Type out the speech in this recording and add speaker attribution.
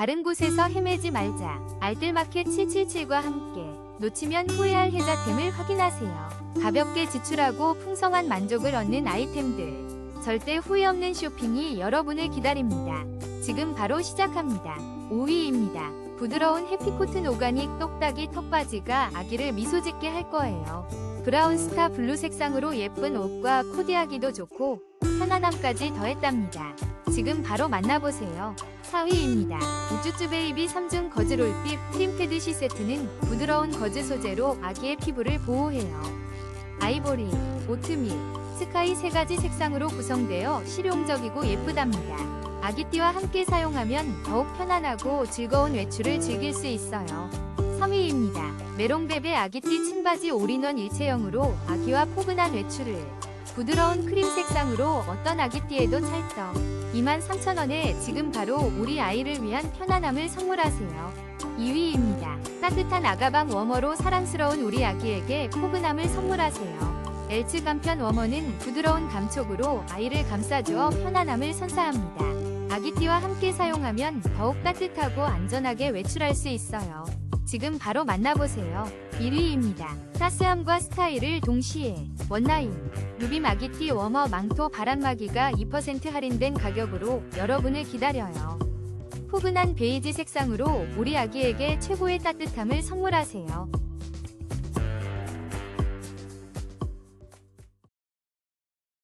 Speaker 1: 다른 곳에서 헤매지 말자. 알뜰마켓 777과 함께 놓치면 후회할 혜자템을 확인하세요. 가볍게 지출하고 풍성한 만족을 얻는 아이템들. 절대 후회 없는 쇼핑이 여러분을 기다립니다. 지금 바로 시작합니다. 5위입니다. 부드러운 해피코튼 오가닉 똑딱이 턱바지가 아기를 미소 짓게 할 거예요. 브라운 스타 블루 색상으로 예쁜 옷과 코디하기도 좋고 편안함까지 더했답니다. 지금 바로 만나보세요. 4위입니다. 우쭈쭈 베이비 3중 거즈 롤빛 프림패드 시 세트는 부드러운 거즈 소재로 아기의 피부를 보호해요. 아이보리, 오트밀, 스카이 세 가지 색상으로 구성되어 실용적이고 예쁘답니다. 아기띠와 함께 사용하면 더욱 편안하고 즐거운 외출을 즐길 수 있어요. 3위입니다. 메롱베베 아기띠 침바지 올인원 일체형으로 아기와 포근한 외출을 부드러운 크림 색상으로 어떤 아기띠에도 찰떡. 23,000원에 지금 바로 우리 아이를 위한 편안함을 선물하세요. 2위입니다. 따뜻한 아가방 워머로 사랑스러운 우리 아기에게 포근함을 선물하세요. 엘츠 간편 워머는 부드러운 감촉으로 아이를 감싸주어 편안함을 선사합니다. 아기띠와 함께 사용하면 더욱 따뜻하고 안전하게 외출할 수 있어요 지금 바로 만나보세요 1위입니다 따스함과 스타일을 동시에 원나잇 루비 마기티 워머 망토 바람막이가 2% 할인된 가격으로 여러분을 기다려요. 포근한 베이지 색상으로 우리 아기에게 최고의 따뜻함을 선물하세요.